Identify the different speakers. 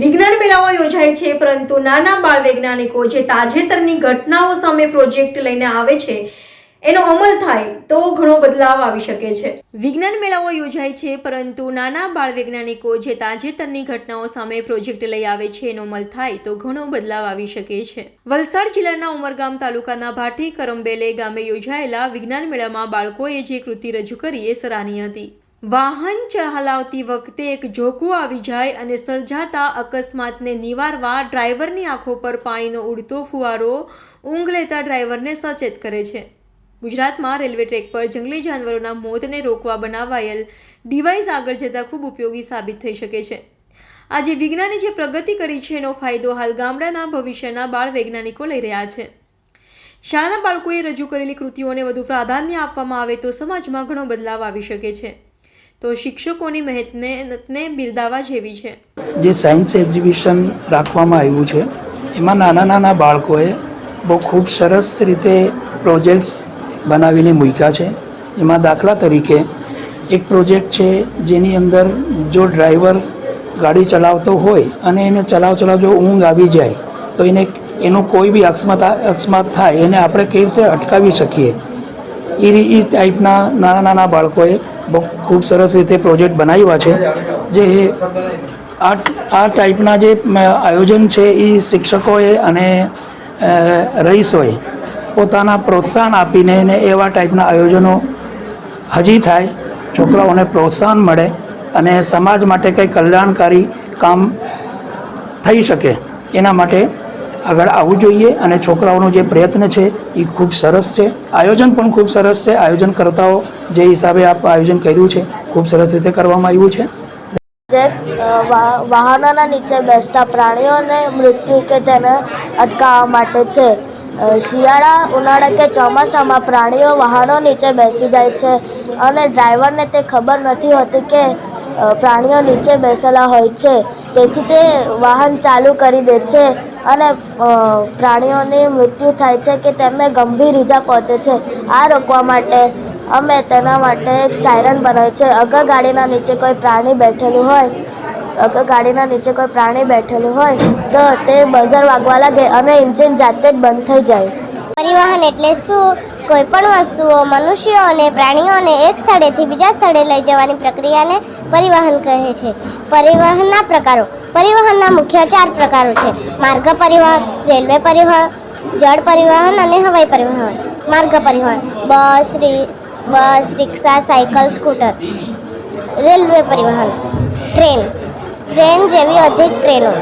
Speaker 1: વિજ્ઞાન મેળાઓ યોજાય છે, પરંતુ નાના બાળ વૈજ્ઞાનિકો જે તાજેતરની ઘટનાઓ સામે પ્રોજેક્ટ લઈને આવે છે, એનો અમલ થાય તો ઘણો બદલાવ આવી શકે છે. વિજ્ઞાન મેળાઓ યોજાય છે, પરંતુ નાના બાળ વૈજ્ઞાનિકો જે તાજેતરની ઘટનાઓ સામે પ્રોજેક્ટ લઈ આવે છે, એનો અમલ થાય તો ઘણો બદલાવ આવી શકે છે. વલસાડ જિલ્લાના ઉમરગામ તાલુકાના ભાટી કરંબેલે ગામે યોજાયેલા વિજ્ઞાન મેળામાં બાળકોએ જે કૃતિ રજૂ કરી એ સરાહનીય હતી. વાહન ચલાવતી વખતે એક જોખું આવી જાય અને સર્જાતા અકસ્માતને નિવારવા ડ્રાઈવરની આંખો પર પાણીનો ઉડતો ફુવારો ઊંઘ લેતા ડ્રાઈવરને સચેત કરે છે. ગુજરાતમાં રેલવે ટ્રેક પર જંગલી જાનવરોના મોતને રોકવા બનાવાયેલ ડિવાઇસ આગળ જતાં ખૂબ ઉપયોગી સાબિત થઈ શકે છે. આજે વિજ્ઞાને જે પ્રગતિ કરી છે એનો ફાયદો હાલ ગામડાના ભવિષ્યના બાળ વૈજ્ઞાનિકો લઈ રહ્યા છે. શાળાના બાળકોએ રજૂ કરેલી કૃતિઓને વધુ પ્રાધાન્ય આપવામાં આવે તો સમાજમાં ઘણો બદલાવ આવી શકે છે. તો શિક્ષકોની મહેનતને બિરદાવા જેવી છે.
Speaker 2: જે સાયન્સ એક્ઝિબિશન રાખવામાં આવ્યું છે, એમાં નાના નાના બાળકોએ બહુ ખૂબ સરસ રીતે પ્રોજેક્ટ્સ બનાવીને મૂક્યા છે. એમાં દાખલા તરીકે એક પ્રોજેક્ટ છે, જેની અંદર જો ડ્રાઈવર ગાડી ચલાવતો હોય અને એને ચલાવ ચલાવ જો ઊંઘ આવી જાય, તો એને એનો કોઈ બી અકસ્માત અકસ્માત થાય, એને આપણે કેવી રીતે અટકાવી શકીએ? એ ટાઈપના નાના નાના બાળકોએ બહુ ખૂબ સરસ રીતે પ્રોજેક્ટ બનાવ્યા છે. જે આ આ ટાઈપના જે આયોજન છે એ શિક્ષકોએ અને રહીશોએ પોતાના પ્રોત્સાહન આપીને એને એવા ટાઈપના આયોજનો હજી થાય. છોકરાઓને પ્રોત્સાહન મળે અને સમાજ માટે કંઈ કલ્યાણકારી કામ થઈ શકે એના માટે આગળ આવવું જોઈએ અને છોકરાઓનો જે પ્રયત્ન છે એ ખૂબ સરસ છે. આયોજન પણ ખૂબ સરસ છે. આયોજનકર્તાઓ જે હિસાબે આ આયોજન કર્યું છે, ખૂબ સરસ રીતે કરવામાં આવ્યું છે.
Speaker 3: વાહનોના નીચે બેસતા પ્રાણીઓને મૃત્યુ કે તેને અટકાવવા માટે છે. શિયાળા, ઉનાળા કે ચોમાસામાં પ્રાણીઓ વાહનો નીચે બેસી જાય છે અને ડ્રાઈવરને તે ખબર નથી હોતી કે પ્રાણીઓ નીચે બેસેલા હોય છે. તેથી તે વાહન ચાલુ કરી દે છે. અને પ્રાણીઓની મૃત્યુ થાય છે કે તેમને ગંભીર ઈજા પહોંચે છે. આ રોકવા માટે અમે તેના માટે એક સાયરન બનાવ્યું છે. અગર ગાડીના નીચે કોઈ પ્રાણી બેઠેલું હોય, અગર ગાડીના નીચે કોઈ પ્રાણી બેઠેલું હોય, તો તે બઝર વાગવા લાગે અને ઇન્જિન જાતે જ બંધ થઈ જાય.
Speaker 4: પરિવહન એટલે શું? કોઈ પણ વસ્તુઓ મનુષ્યો અને પ્રાણીઓને એક સ્થળેથી બીજા સ્થળે લઈ જવાની પ્રક્રિયાને પરિવહન કહે છે. પરિવહનના પ્રકારો. પરિવહનના મુખ્ય ચાર પ્રકારો છે. માર્ગ પરિવહન, રેલવે પરિવહન, જળ પરિવહન અને હવાઈ પરિવહન. માર્ગ પરિવહન, બસ, રી, bus, rickshaw, cycle, scooter. Railway પરિવહન, ટ્રેન. ટ્રેન જેવી અધિક ટ્રેનો.